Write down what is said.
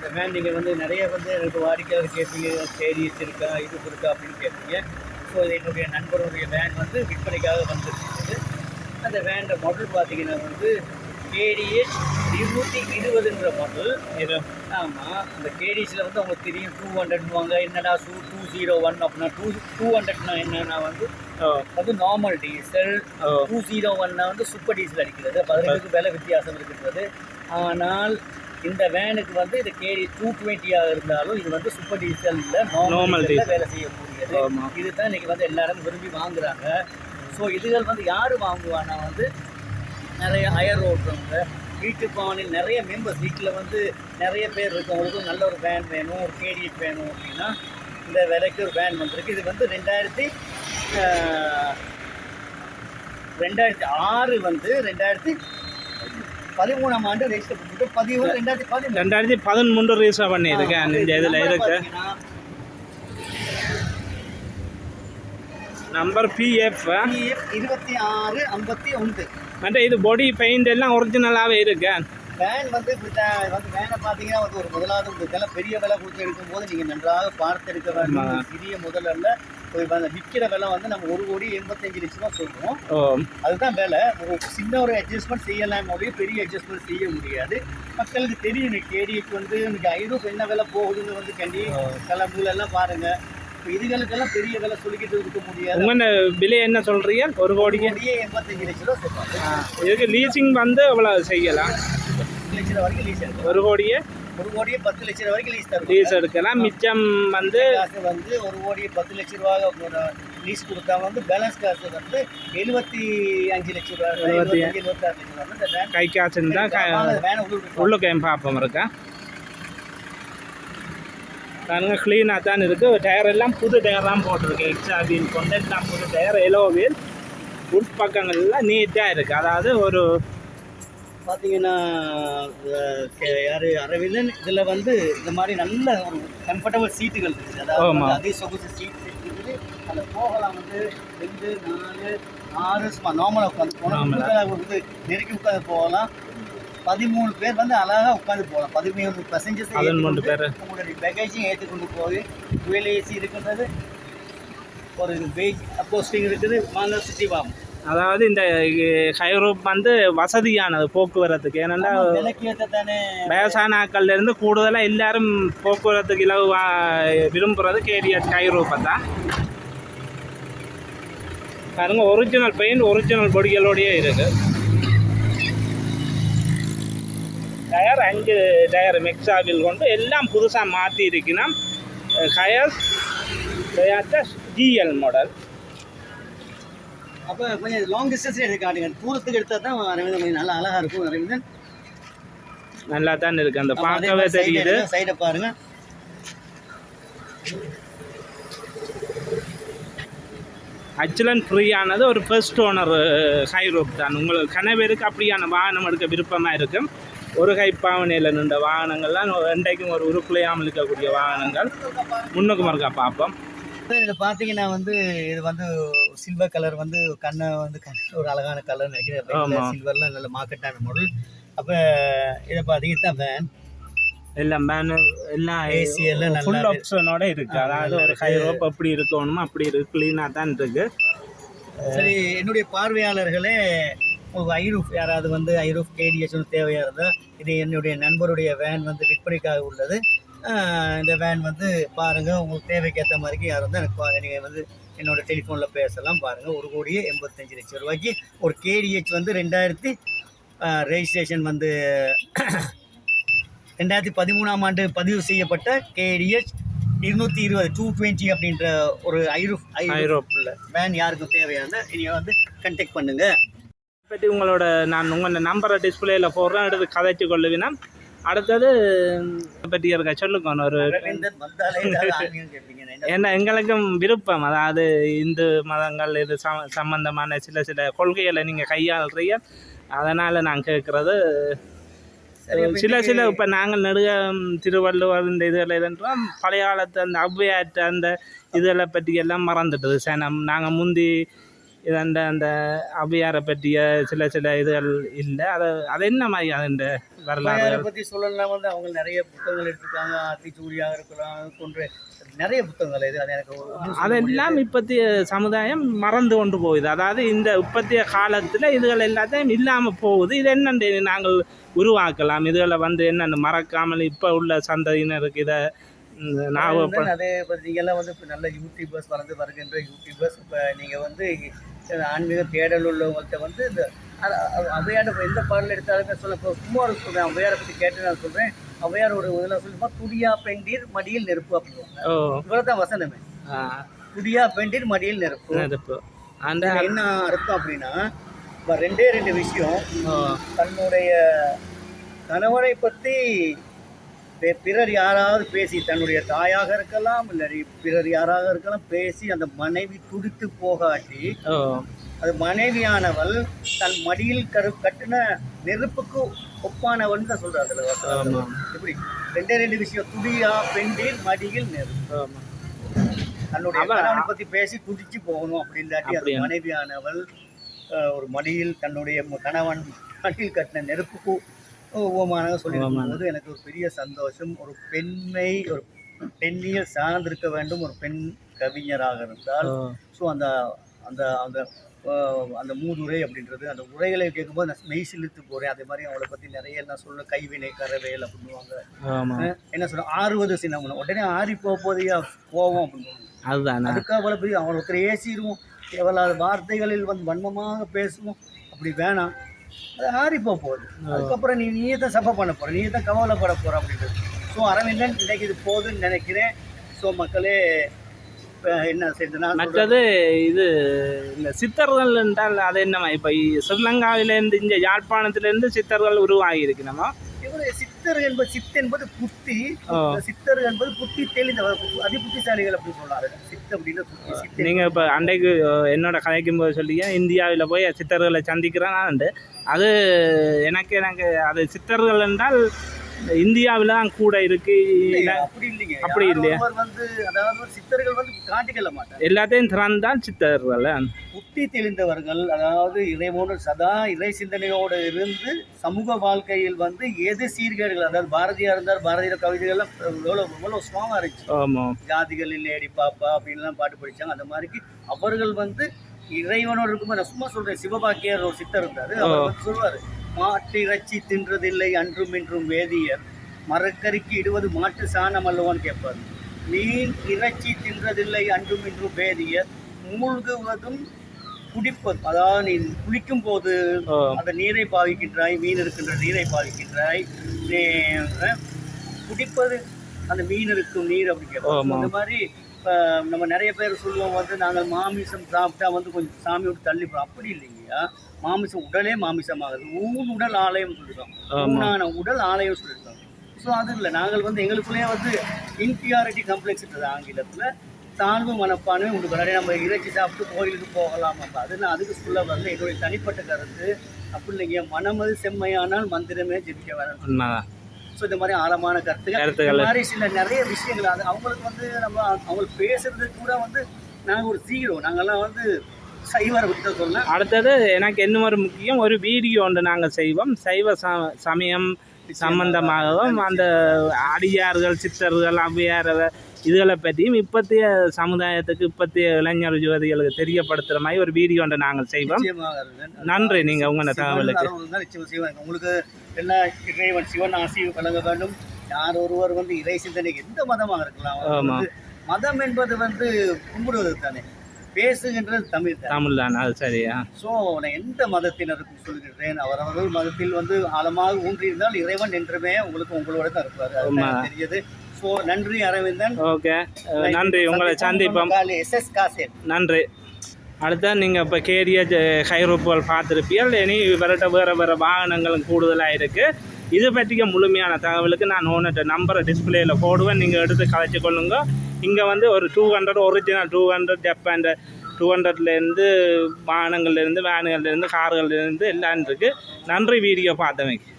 இந்த வேன் நீங்கள் வந்து நிறைய வந்து எனக்கு வாடிக்கையாளர் கேட்பீங்க கேடிஎஸ் இருக்கா இது இருக்கா அப்படின்னு கேட்பீங்க. ஸோ என்னுடைய நண்பருடைய வேன் வந்து விற்பனைக்காக வந்துருக்குது அந்த வேனோட மாடல் பார்த்தீங்கன்னா வந்து கேடிஎஸ் இருநூற்றி இருபதுன்ற மாடல் ஆமாம் அந்த கேடிஎஸில் வந்து அவங்களுக்கு தெரியும் டூ ஹண்ட்ரட்வாங்க என்னடா டூ டூ ஜீரோ ஒன் அப்படின்னா டூ டூ ஹண்ட்ரட்னா என்னன்னா வந்து அது நார்மல் டீசல் டூ ஜீரோ ஒன்னா வந்து சூப்பர் டீசல் அடிக்கிறது. அதுக்கு விலை வித்தியாசம் இருக்கின்றது. ஆனால் இந்த வேனுக்கு வந்து இது கேடி டூ டுவெண்ட்டியாக இருந்தாலும் இது வந்து சூப்பர் டீசல் இல்லை Normal நார்மல் வேலை செய்யக்கூடியது. இதுதான் இன்னைக்கு வந்து எல்லாரும் விரும்பி வாங்குறாங்க. ஸோ இதுகள் வந்து யார் வாங்குவானா வந்து நிறைய அயர் ஓட்டுறவங்க வீட்டு பவனில் நிறைய மெம்பர்ஸ் வீட்டில் வந்து நிறைய பேர் இருக்கவங்களுக்கு நல்ல ஒரு வேன் வேணும் ஒரு கேடிஎட் வேணும் அப்படின்னா இந்த விலைக்கு ஒரு வேன் வந்திருக்கு. இது வந்து ரெண்டாயிரத்தி ரெண்டாயிரத்தி ஆறு வந்து ரெண்டாயிரத்தி பதிமூணாம் ஆண்டு ரெஜிஸ்டர் பண்ணிட்டு பதிமூணு ரெண்டாயிரத்தி பதிமூணு ரெண்டாயிரத்தி பதிமூன்று ரிஜிஸ்டர் பண்ணியிருக்கேன். இந்த இதில் இருக்கு. நம்பர் பிஎஃப் இருபத்தி ஆறு ஐம்பத்தி ஒன்று. மற்ற இது பாடி பெயிண்ட் எல்லாம் ஒரிஜினலாகவே இருக்கு? வேன் வந்து வந்து வேனை பார்த்தீங்கன்னா வந்து ஒரு முதலாவது பெரிய விலை கொடுத்து எடுக்கும்போது நீங்கள் நன்றாக பார்த்து எடுக்க வேண்டும். சிறிய வ- விற்கிற விலை வந்து நம்ம ஒரு கோடி எண்பத்தஞ்சு லட்சம் ரூபா சொல்கிறோம் ஓ. அதுதான் விலை. ஒரு சின்ன ஒரு அட்ஜஸ்ட்மெண்ட் செய்யலாம் ஒழிய பெரிய அட்ஜஸ்ட்மெண்ட் செய்ய முடியாது. மக்களுக்கு தெரியும் இன்னைக்கு கேடிக்கு வந்து இன்னைக்கு ஐநூறு என்ன விலை போகுதுன்னு வந்து கண்டி கிளம்புல எல்லாம் பாருங்க. இப்போ இதுகளுக்கெல்லாம் பெரிய விலை சொல்லிக்கிட்டு இருக்க முடியாது. உங்களோட விலை என்ன சொல்கிறீங்க ஒரு கோடிக்கு? கோடியே எண்பத்தஞ்சு லட்ச ரூபா சொல்லுவாங்க இதுக்கு லீசிங் வந்து எவ்வளோ செய்யலாம்? லட்ச ரூபா வரைக்கும் லீஸ் ஒரு கோடியே? ஒரு கோடியே பத்து லட்ச ரூபா வரைக்கும் லீஸ் தரும் லீஸ் எடுக்கலாம் மிச்சம் வந்து காசு வந்து ஒரு கோடியே பத்து லட்ச ரூபா லீஸ் கொடுத்தா வந்து பேலன்ஸ் காசு வந்து எழுபத்தி அஞ்சு லட்ச ரூபா எழுபத்தி எழுபத்தி எழுபத்தாறு லட்ச ரூபா கை காசுன்னு தான் க வேனை உள்ளுக்கு உள்ளுக்கு பார்ப்போம் இருக்கா? பாருங்க க்ளீனாக தான் இருக்குது டயர் எல்லாம் புது டயர் தான் போட்டிருக்கு. எக்ஸ்ட்ரா வீல் கொண்டு எல்லாம் புது டயர் எலோ வீல் உட்பக்கங்கள்லாம் நீட்டாக இருக்குது அதாவது ஒரு பார்த்தீங்கன்னா யார் அரவிந்தன் இதில் வந்து இந்த மாதிரி நல்ல ஒரு கம்ஃபர்டபுள் சீட்டுகள் இருக்குது. அதாவது அதே சொகுசு சீட் இருக்குது. அதில் போகலாம் வந்து ரெண்டு நாலு ஆறு சும்மா நார்மலாக உட்காந்து. போகலாம். வந்து நெருக்கி உட்காந்து போகலாம். பதிமூணு பேர் வந்து அழகாக உட்காந்து போகலாம். பதிமூணு பேசஞ்சர்ஸ் பதிமூணு பேர். உங்களுடைய பேக்கேஜையும் ஏற்றுக்கொண்டு போய் டுவெல் ஏசி இருக்கின்றது. ஒரு வெயிட் போஸ்டிங் இருக்குது. வாங்க சுற்றி வாங்க அதாவது இந்த ஹைரோப் வந்து வசதியானது போக்குவரத்துக்கு. ஏன்னா விலைக்கு தானே வயசான ஆட்கள்ல இருந்து கூடுதலாக எல்லாரும் போக்குவரத்துக்கு இலவு வா- விரும்புறது கேடிஎஸ் ஹைரோப்பை தான். பாருங்க ஒரிஜினல் பெயிண்ட் ஒரிஜினல் பொடிகளோடயே இருக்கு. டயர் அஞ்சு டயர் மிக்ஸாவில் கொண்டு எல்லாம் புதுசாக மாற்றி இருக்கணும் ஹயர் டொயாட்டா ஜிஎல் மாடல் அப்போ கொஞ்சம் லாங் டிஸ்டன்ஸ் எடுத்து காட்டுங்க. தூரத்துக்கு எடுத்தால் தான் அரவிந்தன் கொஞ்சம் நல்லா அழகாக இருக்கும். அரவிந்தன் நல்லா தான் இருக்கு. அந்த பார்க்கவே தெரியுது. சைடை பாருங்க. அச்சுலன் ஃப்ரீயானது ஒரு ஃபர்ஸ்ட் ஓனர் ஹைரோப் தான். உங்களுக்கு கனவேருக்கு அப்படியான வாகனம் எடுக்க விருப்பமாக இருக்கும். ஒரு கைப்பாவனையில் நின்ற வாகனங்கள்லாம் ரெண்டைக்கும் ஒரு உருக்குலையாமல் இருக்கக்கூடிய வாகனங்கள். முன்னுக்கு மறுக்கா பார்ப்போம். இதில் பார்த்தீங்கன்னா வந்து இது வந்து சில்வர் கலர் வந்து கண்ணை வந்து ஒரு அழகான கலர். நினைக்கிறேன் சில்வர்லாம் நல்ல மார்க்கெட்டான மாடல் அப்போ இதை பார்த்தீங்கன்னா தான் வேன் எல்லாம் மேனு எல்லாம் AC எல்லாம் ஃபுல். ஆப்ஷனோட இருக்கு அதாவது ஒரு இருக்கு. ஹைரோப் எப்படி இருக்கணுமோ அப்படி இருக்கு க்ளீனாக தான் இருக்கு சரி என்னுடைய பார்வையாளர்களே உங்களுக்கு ஐரூஃப் யாராவது வந்து ஐரூஃப் கேடிஎஸ் தேவையாக இருந்தால் இது என்னுடைய நண்பருடைய வேன் வந்து விற்பனைக்காக உள்ளது இந்த வேன் வந்து பாருங்கள் உங்களுக்கு தேவைக்கேற்ற மாதிரிக்கு யார் வந்து எனக்கு நீங்கள் வந்து என்னோட டெலிஃபோனில் பேசலாம் பாருங்கள் ஒரு கோடியே எண்பத்தஞ்சு லட்சம் ரூபாய்க்கு ஒரு கேடிஹெச் வந்து ரெண்டாயிரத்தி ரெஜிஸ்ட்ரேஷன் வந்து ரெண்டாயிரத்தி பதிமூணாம் ஆண்டு பதிவு செய்யப்பட்ட கேடிஹெச் இருநூற்றி இருபது டூ டுவெண்ட்டி அப்படின்ற ஒரு ஐரோப் உள்ள வேன் யாருக்கும் தேவையான நீங்கள் வந்து கண்டெக்ட் பண்ணுங்க. பற்றி உங்களோட நான் உங்களோட நம்பரை டிஸ்பிளேயில் போடுறேன் எடுத்து கதைச்சு கொள்ளுவினா? அடுத்தது இதை பற்றி இருக்க? சொல்லுங்க ஒரு என்ன? எங்களுக்கும் விருப்பம். அதாவது இந்து மதங்கள் இது சம சம்பந்தமான சில சில கொள்கைகளை நீங்கள் கையாளுறீங்க. அதனால் நான் கேட்குறது சில சில இப்போ நாங்கள் நெடுக திருவள்ளுவர் இந்த இதில் இதுன்றோம் பழைய காலத்து அந்த ஔவையாற்று அந்த இதெல்லாம் பற்றி எல்லாம் மறந்துட்டது. சனம் நாங்கள் முந்தி இதண்ட அந்த அவ்வையாரை பற்றிய சில சில இதுகள் இல்லை. அதை அது என்ன மாதிரி அந்த வரலாறு? அதை பற்றி சொல்லலாம் வந்து அவங்க நிறைய புத்தகங்கள் எடுத்திருக்காங்க. ஆத்திச்சூடியாக இருக்கலாம் போன்ற நிறைய புத்தகங்கள் இது. அது எனக்கு அதெல்லாம் இப்பத்திய சமுதாயம் மறந்து கொண்டு போகுது. அதாவது இந்த இப்பத்திய காலத்தில் இதுகள் எல்லாத்தையும் இல்லாமல் போகுது. இது என்னென்று நாங்கள் உருவாக்கலாம். இதுகளை வந்து என்னென்னு மறக்காமல் இப்போ உள்ள சந்ததியினருக்கு இதை வந்து அதே நீங்கள்லாம் வந்து இப்போ நல்ல யூடியூபர்ஸ் வளர்ந்து வருகின்ற யூடியூபர்ஸ் இப்போ நீங்கள் வந்து ஆன்மீக தேடல் உள்ளவங்கள்ட்ட வந்து இந்த அவையாட எந்த பாடல் எடுத்தாலுமே சொல்ல இப்போ சும்மா சொல்கிறேன் அவையாரை பற்றி கேட்டு நான் சொல்கிறேன் அவையார் ஒரு இதில் சொல்லுமா துடியா பெண்டீர் மடியில் நெருப்பு அப்படிவாங்க இவ்வளோ தான் வசனமே. துடியா பெண்டீர் மடியில் நெருப்பு. நெருப்பு. அந்த என்ன அர்த்தம் அப்படின்னா இப்ப ரெண்டே ரெண்டு விஷயம். தன்னுடைய கணவனை பற்றி பிறர் யாராவது பேசி தன்னுடைய தாயாக இருக்கலாம் இல்லை பிறர் யாராக இருக்கலாம் பேசி அந்த மனைவி துடித்து போகாட்டி அது மனைவியானவள் தன் மடியில் கரு கட்டின நெருப்புக்கு ஒப்பானவன் தான் சொல்றாரு அதுல எப்படி ரெண்டே ரெண்டு விஷயம். துடியா பெண்டில் மடியில் நெருப்பு. தன்னுடைய கணவனை பத்தி பேசி துடிச்சு போகணும் அப்படி இல்லாட்டி அது? மனைவியானவள் ஒரு மடியில் தன்னுடைய கணவன் மடியில் கட்டின நெருப்புக்கு உபமானதாக சொல்லியிருக்கும்போது எனக்கு ஒரு பெரிய சந்தோஷம் ஒரு பெண்மை ஒரு பெண்ணியல் சார்ந்திருக்க வேண்டும் ஒரு பெண் கவிஞராக இருந்தால். ஸோ அந்த அந்த அந்த அந்த மூதுரை அப்படின்றது அந்த உரைகளை கேட்கும்போது நான் மெய் சிலிர்த்து போகிறேன் அதே மாதிரி அவளை பற்றி நிறைய நான் சொல்ல கைவினை கரவேல் அஹ், என்ன சொல்ல ஆறுவது சின்னம் உடனே ஆறி போக போதையா கோவம் அப்படின்னுவாங்க. அதுதானா? அதுக்கு அவ்வளோ பெரிய அவளை ஒருத்தர் ஏசிடுவோம். எவ்வளவு வார்த்தைகளில் வந்து வன்மமாக பேசுவோம். அப்படி வேணாம். அது ஆறி போக போகுது அதுக்கப்புறம் நீ நீயே தான் சஃபர் பண்ண போகிற நீயே தான் கவலைப்பட போகிற அப்படின்றது. ஸோ அரவிந்தன் இன்னைக்கு இது போகுதுன்னு நினைக்கிறேன். ஸோ மக்களே என்ன செய்யுதுன்னா மற்றது இது இந்த சித்தர்கள் என்றால் அது என்னமா இப்போ ஸ்ரீலங்காவிலேருந்து இங்கே யாழ்ப்பாணத்திலேருந்து சித்தர்கள் உருவாகி இருக்கு நம்ம சித்தர் என்பது சித்து என்பது புத்தி. சித்தர் என்பது புத்தி தெளிந்தவர் அதி புத்திசாலிகள் அப்படி சொன்னாரு சித்து அப்படின்னு நீங்கள் இப்போ அன்றைக்கு என்னோட கதைக்கும் போது சொல்லிங்க இந்தியாவில் போய் சித்தர்களை சந்திக்கிறேன் அது எனக்கு எனக்கு அது சித்தர்கள் என்றால் இந்தியாவில் தான் கூட இருக்கு? அப்படி இல்லைங்க. அப்படி இல்லையா? வந்து அதாவது சித்தர்கள் வந்து காட்டிக்கொள்ள மாட்டார் எல்லாத்தையும் திறந்தால் சித்தர்கள். புத்தி தெளிந்தவர்கள் அதாவது இறைவோடு சதா இறை சிந்தனையோடு இருந்து சமூக வாழ்க்கையில் வந்து எது சீர்கேடுகள் அதாவது பாரதியார் இருந்தார் பாரதியார் கவிதைகள்லாம் எவ்வளோ எவ்வளோ ஸ்ட்ராங்காக இருந்துச்சு. ஆமாம் ஜாதிகளில் லேடி பாப்பா அப்படின்லாம் பாட்டு படிச்சாங்க. அந்த மாதிரிக்கு அவர்கள் வந்து இறைவனோடு இருக்கும்போது நான் சும்மா சொல்றேன் சிவபாக்கியர் ஒரு சித்தர் இருந்தாரு அவர் சொல்லுவார் மாட்டு இறைச்சி தின்றதில்லை அன்றும் இன்றும் வேதியர். மரக்கறிக்கு இடுவது மாட்டு சாணம் அல்லவான்னு கேட்பார். மீன் இறைச்சி தின்றதில்லை அன்றும் இன்றும் வேதியர். மூழ்குவதும் குடிப்பது அதாவது நீ குளிக்கும் போது அந்த நீரை பாவிக்கின்றாய் மீன் இருக்கின்ற நீரை பாவிக்கின்றாய். குடிப்பது அந்த மீன் இருக்கும் நீர் அப்படி கேட்போம் ஆமா. அந்த மாதிரி இப்போ நம்ம நிறைய பேர் சொல்லுவோம் வந்து நாங்கள் மாமிசம் சாப்பிட்டா வந்து கொஞ்சம் சாமி விட்டு தள்ளி போகிறோம் அப்படி இல்லைங்கய்யா. மாமிசம் உடலே மாமிசமாகுது. ஊன் உடல் ஆலயம் சொல்லியிருக்கோம். ஊனான உடல் ஆலயம் சொல்லியிருக்கோம் ஸோ அது இல்லை. நாங்கள் வந்து எங்களுக்குள்ளேயே வந்து இன்ஃபியாரிட்டி காம்ப்ளெக்ஸ் இருக்குது ஆங்கிலத்தில். தாழ்வு மனப்பான்மை உண்டு கண்ணாடி நம்ம இறைச்சி சாப்பிட்டு கோயிலுக்கு போகலாம் அப்ப அது நான் அதுக்கு சொல்ல வரல என்னுடைய தனிப்பட்ட கருத்து. அப்படி இல்லைங்க மனமது செம்மையானால் மந்திரமே ஜெபிக்க உண்மைதான். ஸோ இந்த மாதிரி ஆழமான கருத்துக்கள். இந்த மாதிரி சில நிறைய விஷயங்கள் அது அவங்களுக்கு வந்து நம்ம அவங்களுக்கு பேசுறது கூட வந்து நாங்கள் ஒரு ஜீரோ நாங்கெல்லாம் வந்து சைவரை பற்றி சொல்லலாம் அடுத்தது எனக்கு இன்னும் ஒரு முக்கியம் ஒரு வீடியோ ஒன்று நாங்கள் செய்வோம். சைவ ச சமயம் சம்பந்தமாகவும் அந்த அடியார்கள் சித்தர்கள் ஔவையார் இதுகளை பற்றியும் இப்பத்திய சமுதாயத்துக்கு இப்பத்திய இளைஞர் யுவதிகளுக்கு தெரியப்படுத்துகிற மாதிரி ஒரு வீடியோ ஒன்று நாங்கள் செய்வோம். நன்றி நீங்கள் உங்களோட தகவலுக்கு. உங்களுக்கு என்ன இறைவன் சிவன் ஆசி வழங்க வேண்டும். யார் ஒருவர் வந்து இறை சிந்தனை எந்த மதமாக இருக்கலாம் மதம் என்பது வந்து கும்பிடுவது தானே. பேசுகின்றது தமிழ் தமிழ் தான் அது சரியா? ஸோ நான் எந்த மதத்தினருக்கும் சொல்கின்றேன் அவரவர்கள் மதத்தில் வந்து ஆழமாக ஊன்றியிருந்தால் இறைவன் என்றுமே உங்களுக்கு உங்களோட தான் இருப்பார். தெரியுது நன்றி அரவிந்தன். ஓகே நன்றி. உங்களை சந்திப்போம். நன்றி. அடுத்த நீங்கள் இப்போ கேரிய ஹைரோப்புகள் பார்த்துருப்பீர்கள். இனி இவர்கிட்ட வேறு வேறு வாகனங்களும் கூடுதலாக இருக்குது இது பற்றிய முழுமையான தகவலுக்கு நான் ஓனர்கிட்ட நம்பரை டிஸ்பிளேயில் போடுவேன். நீங்கள் எடுத்து கலைச்சு கொள்ளுங்க. இங்கே வந்து ஒரு two hundred original two hundred Japan two ஹண்ட்ரட்லேருந்து வாகனங்கள்லேருந்து வேனுகள்லேருந்து கார்கள்லேருந்து எல்லாம் இருக்குது நன்றி வீடியோ பார்த்தமைக்கு.